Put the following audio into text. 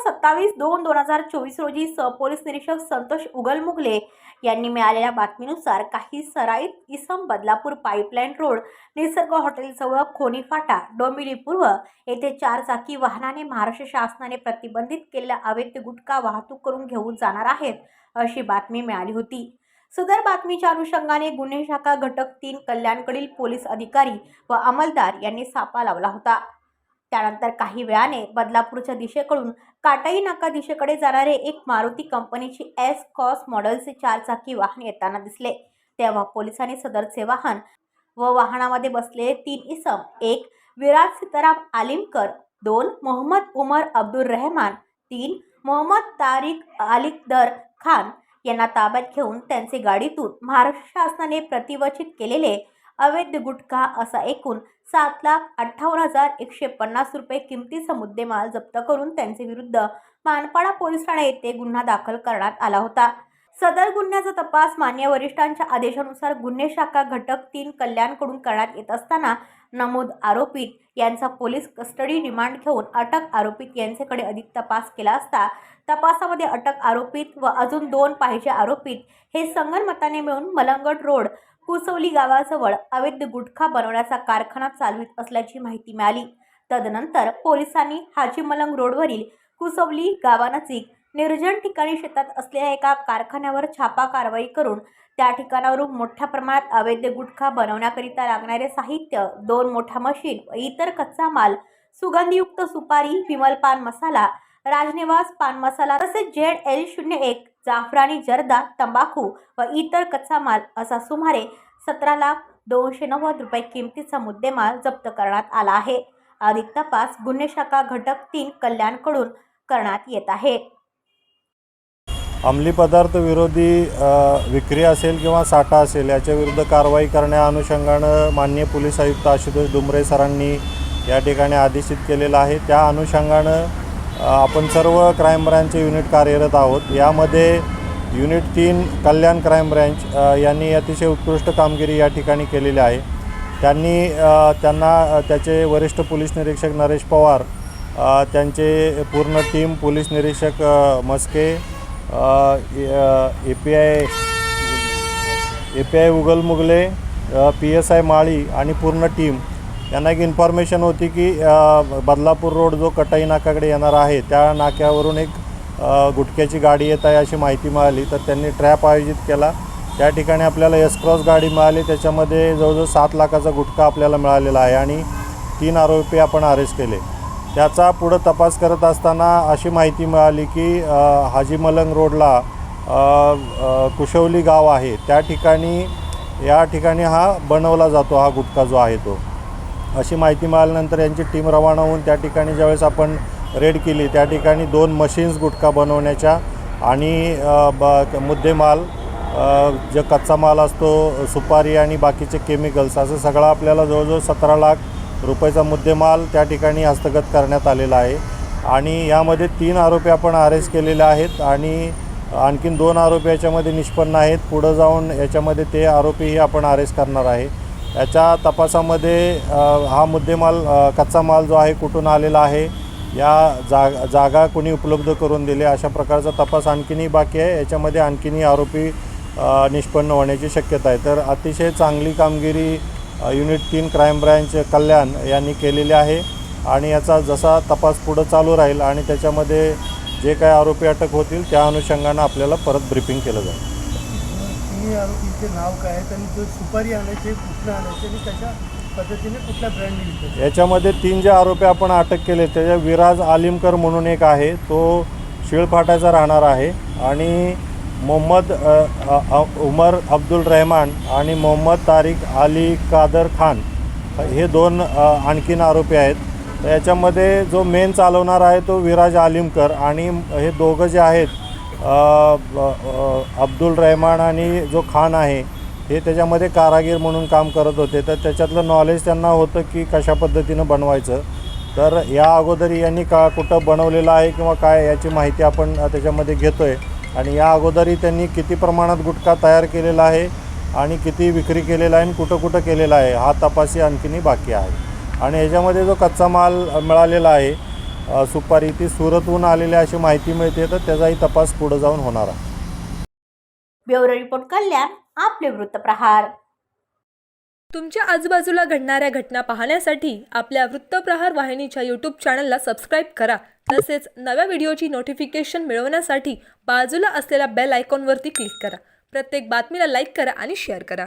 सत्तावीस दोन दोन हजार चोवीस रोजी सहपोलीस निरीक्षक संतोष उगलमुगले यांनी मिळालेल्या बातमीनुसार काही सराईत इसम बदलापूर पाईपलाईन रोड निसर्ग हॉटेलजवळ खोनी फाटा डोंबिवली पूर्व येथे चार चाकी वाहनाने महाराष्ट्र शासनाने प्रतिबंधित केलेल्या अवैध गुटखा वाहतूक करून घेऊन जाणार आहेत अशी बातमी मिळाली होती. सदर बातमीच्या अनुषंगाने गुन्हे शाखा घटक तीन कल्याणकडील पोलीस अधिकारी व अंमलदार यांनी सापा लावला होता. त्यानंतर काही वेळाने बदलापूरच्या दिशेकडून काटाई नाका दिशेकडे जाणारे एक मारुती कंपनीची एस कॉस मॉडेलचे चारचाकी वाहन येताना दिसले. तेव्हा पोलिसांनी सदरचे वाहन व वाहनामध्ये बसलेले तीन इसम एक विराज सीताराम आलिमकर दोन मोहम्मद उमर अब्दुल रहमान तीन मोहम्मद तारिक अलिकदर खान यांना ताब्यात घेऊन त्यांचे गाडीतून महाराष्ट्र शासनाने प्रतिवचित केलेले अवैध गुटखा असा एकूण सात लाख अठ्ठावन्न हजार एकशे पन्नास रुपये किमतीचा मुद्देमाल जप्त करून त्यांचे विरुद्ध मानपाडा पोलीस ठाणे येथे गुन्हा दाखल करण्यात आला होता. सदर गुन्ह्याचा तपास मान्य वरिष्ठांच्या आदेशानुसार गुन्हे शाखा घटक तीन कल्याणकडून करण्यात येत असताना नमूद आरोपीत यांचा पोलीस कस्टडी रिमांड घेऊन अटक आरोपीत यांच्याकडे अधिक तपास केला असता तपासामध्ये अटक आरोपीत व अजून दोन पाहिजे आरोपीत हे संगनमताने मिळून मलंगड रोड कुसवली गावाजवळ अवैध गुटखा बनवण्याचा कारखाना चालवित असल्याची माहिती मिळाली. तदनंतर पोलिसांनी हाजी मलंग रोडवरील कुसवली गावानजीक निर्जन ठिकाणी शेतात असलेल्या एका कारखान्यावर छापा कारवाई करून त्या ठिकाणावरून मोठ्या प्रमाणात अवैध गुटखा बनवण्याकरिता लागणारे साहित्य दोन मोठ्या मशीन व इतर कच्चा माल सुगंधीयुक्त सुपारी विमल पान मसाला राजनिवास पान मसाला तसेच जेड एल शून्य एक जाफरानी जर्दा तंबाखू व इतर कच्चा माल असा सुमारे सतरा लाख दोनशे नव्वद रुपये किमतीचा मुद्देमाल जप्त करण्यात आला आहे. अधिक तपास गुन्हे शाखा घटक तीन कल्याणकडून करण्यात येत आहे. अंमली पदार्थ विरोधी विक्री असेल किंवा साठा असेल याच्या विरुद्ध कारवाई करण्या अनुषंगानं माननीय पोलीस आयुक्त आशुतोष डुमरे सरांनी या ठिकाणी आदेशित केलेलं आहे. त्या अनुषंगानं आपण सर्व क्राईम ब्रँचचे युनिट कार्यरत आहोत. यामध्ये युनिट तीन कल्याण क्राईम ब्रँच यांनी अतिशय उत्कृष्ट कामगिरी या ठिकाणी केलेली आहे. त्यांनी त्यांना त्याचे वरिष्ठ पोलीस निरीक्षक नरेश पवार त्यांचे पूर्ण टीम पोलीस निरीक्षक Maske A P I A P I उगल Mughal e P S I Mali आणि पूर्ण टीम यांना एक इन्फॉर्मेशन होती की बदलापूर रोड जो कटाई नाकाकडे येणार आहे त्या नाक्यावरून एक गुटख्याची गाडी येत आहे अशी माहिती मिळाली. तर त्यांनी ट्रॅप आयोजित केला. त्या ठिकाणी आपल्याला एस क्रॉस गाडी मिळाली. त्याच्यामध्ये जवळजवळ सात लाखाचा गुटखा आपल्याला मिळालेला आहे आणि तीन आरोपी आपण अरेस्ट केले. त्याचा पुढं तपास करत असताना अशी माहिती मिळाली की हाजी मलंग रोडला कुशवली गाव आहे. त्या ठिकाणी या ठिकाणी हा बनवला जातो हा गुटखा जो आहे तो. अशी माहिती मिळाल्यानंतर यांची टीम रवाना होऊन त्या ठिकाणी ज्यावेळेस आपण रेड केली त्या ठिकाणी दोन मशीन्स गुटखा बनवण्याच्या आणि ब मुद्देमाल जे कच्चा माल असतो सुपारी आणि बाकीचे केमिकल्स असं सगळं आपल्याला जवळजवळ सतरा लाख रुपयाचा मुद्देमाल त्या ठिकाणी हस्तगत करण्यात आलेला आहे. आणि यामध्ये तीन आरोपी आपण अरेस्ट केलेले आहेत आणि आणखीन दोन आरोपी याच्यामध्ये निष्पन्न आहेत. पुढं जाऊन याच्यामध्ये ते आरोपीही आपण अरेस्ट करणार आहे. याच्या तपासामध्ये हा मुद्देमाल कच्चा माल जो आहे कुठून आलेला आहे या जाग जागा कोणी उपलब्ध करून दिले अशा प्रकारचा तपास आणखीनही बाकी आहे. याच्यामध्ये आणखीनही आरोपी निष्पन्न होण्याची शक्यता आहे. तर अतिशय चांगली कामगिरी युनिट तीन क्राईम ब्रँच कल्याण यांनी केलेली आहे आणि याचा जसा तपास पुढं चालू राहील आणि त्याच्यामध्ये जे काही आरोपी अटक होतील त्या अनुषंगानं आपल्याला परत ब्रिफिंग केलं जाईल. तिन्ही आरोपींचे नाव काय आहेत आणि जो सुपारी आणायचे कुठलं आणायचे आणि कशा पद्धतीने कुठल्या ब्रँडने विकायचे याच्यामध्ये तीन जे आरोपी आपण अटक केले त्याच्या विराज आलिमकर म्हणून एक आहे तो शिळफाटाचा राहणार आहे आणि मोहम्मद उमर अब्दुल रहमान आणि मोहम्मद तारिक अली कादर खान हे दोन आणखीन आरोपी आहेत. तर याच्यामध्ये जो मेन चालवणार आहे तो विराज आलिमकर आणि हे दोघं जे आहेत अब्दुल रहमान आणि जो खान आहे हे त्याच्यामध्ये कारागीर म्हणून काम करत होते. तर त्याच्यातलं नॉलेज त्यांना होतं की कशा पद्धतीनं बनवायचं. तर या अगोदर यांनी का कुठं बनवलेलं आहे किंवा काय याची माहिती आपण त्याच्यामध्ये घेतो आहे आणि या अगोदरही त्यांनी किती प्रमाणात गुटखा तयार केलेला आहे आणि किती विक्री केलेला आहे आणि कुठं कुठं केलेला आहे हा तपासही आणखीनही बाकी आहे. आणि याच्यामध्ये जो कच्चा माल मिळालेला आहे सुपारी ती सुरतहून आलेली अशी माहिती मिळते तर त्याचाही तपास पुढे जाऊन होणार आहे. ब्युरो रिपोर्ट कल्याण आपले वृत्तप्रहार तुमच्या आजूबाजूला घडणाऱ्या घटना पाहण्यासाठी आपल्या वृत्तप्रहार वाहिनीच्या यूट्यूब चॅनलला सबस्क्राईब करा. तसेच नव्या व्हिडिओची नोटिफिकेशन मिळवण्यासाठी बाजूला असलेल्या बेल आयकॉनवरती क्लिक करा. प्रत्येक बातमीला लाईक करा आणि शेअर करा.